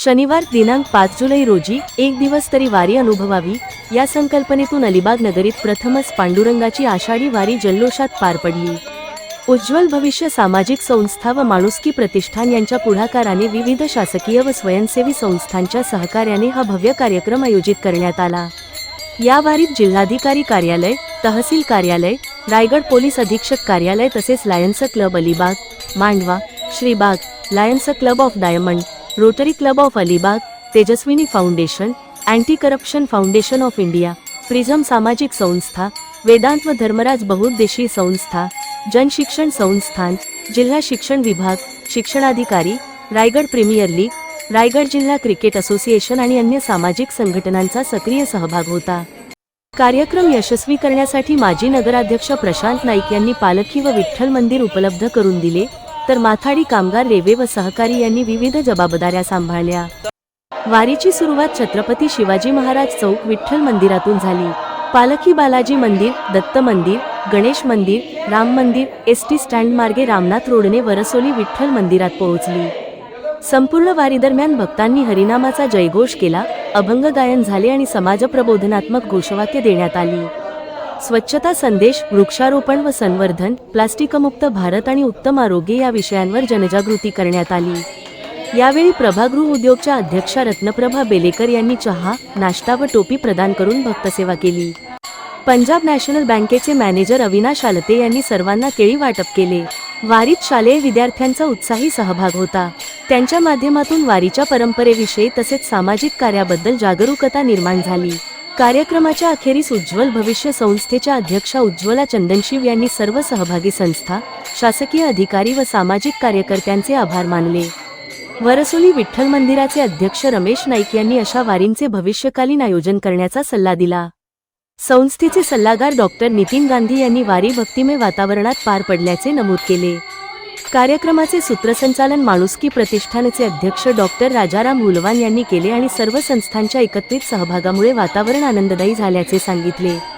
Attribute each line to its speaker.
Speaker 1: शनिवार दिनांक पाच जुलै रोजी एक दिवस तरी वारी अनुभवावी या संकल्पनेतून अलिबाग नगरीत प्रथमच पांडुरंगाची आषाढी वारी जल्लोषात पार पडली. उज्ज्वल भविष्य सामाजिक संस्था व माणुसकी प्रतिष्ठान यांच्या पुढाकाराने विविध शासकीय व स्वयंसेवी संस्थांच्या सहकार्याने हा भव्य कार्यक्रम आयोजित करण्यात आला. या वारीत जिल्हाधिकारी कार्यालय तहसील कार्यालय रायगड पोलीस अधीक्षक कार्यालय तसेच lions club Alibag Mandwa Shribag lions club of diamond rotary club of Alibag Tejaswini foundation anti corruption foundation of India prism सामाजिक संस्था वेदांत व धर्मराज बहुउद्देशीय संस्था जनशिक्षण संस्थान जिल्हा शिक्षण विभाग शिक्षणाधिकारी रायगड प्रीमियर लीग रायगड जिल्हा क्रिकेट असोसिएशन आणि अन्य सामाजिक संघटनांचा सक्रिय सहभाग होता. कार्यक्रम यशस्वी करण्यासाठी माजी नगराध्यक्ष प्रशांत नाईक यांनी पालखी व विठ्ठल मंदिर उपलब्ध करून दिले. तर माथाडी कामगार रेल्वे व सहकारी यांनी विविध जबाबदाऱ्या सांभाळल्या. वारीची सुरुवात छत्रपती शिवाजी महाराज चौक विठ्ठल मंदिरातून झाली. पालखी बालाजी मंदिर दत्त मंदिर गणेश मंदिर राम मंदिर एस टी स्टँड मार्गे रामनाथ रोडने वरसोली विठ्ठल मंदिरात पोहोचली. संपूर्ण वारीदरम्यान भक्तांनी हरिनामाचा जयघोष केला अभंग गायन झाले आणि समाजप्रबोधनात्मक घोषवाक्य देण्यात आली. स्वच्छता संदेश वृक्षारोपण व संवर्धन प्लास्टिकमुक्त भारत आणि उत्तम आरोग्य या विषयांवर जनजागृती करण्यात आली. यावेळी प्रभागृह उद्योगच्या अध्यक्षा रत्नप्रभा बेलेकर यांनी चहा नाश्ता व टोपी प्रदान करून भक्तसेवा केली. पंजाब नॅशनल बँकेचे मॅनेजर अविनाश आलते यांनी सर्वांना केळी वाटप केले. वारीत शालेय विद्यार्थ्यांचा उत्साही सहभाग होता. त्यांच्या माध्यमातून वारीच्या परंपरेविषयी तसेच सामाजिक कार्याबद्दल जागरूकता निर्माण झाली. कार्यक्रमाच्या अखेरीस उज्ज्वल भविष्य संस्थेच्या अध्यक्षा उज्ज्वला चंदनशिव यांनी सर्व सहभागी संस्था शासकीय अधिकारी व सामाजिक कार्यकर्त्यांचे आभार मानले. वरसोली विठ्ठल मंदिराचे अध्यक्ष रमेश नाईक यांनी अशा वारींचे भविष्यकालीन आयोजन करण्याचा सल्ला दिला. संस्थेचे सल्लागार डॉक्टर नितीन गांधी यांनी वारी भक्तिमय वातावरणात पार पडल्याचे नमूद केले. कार्यक्रमाचे सूत्रसंचालन माणुसकी प्रतिष्ठानचे अध्यक्ष डॉक्टर राजाराम हुलवान यांनी केले आणि सर्व संस्थांच्या एकत्रित सहभागामुळे वातावरण आनंददायी झाल्याचे सांगितले.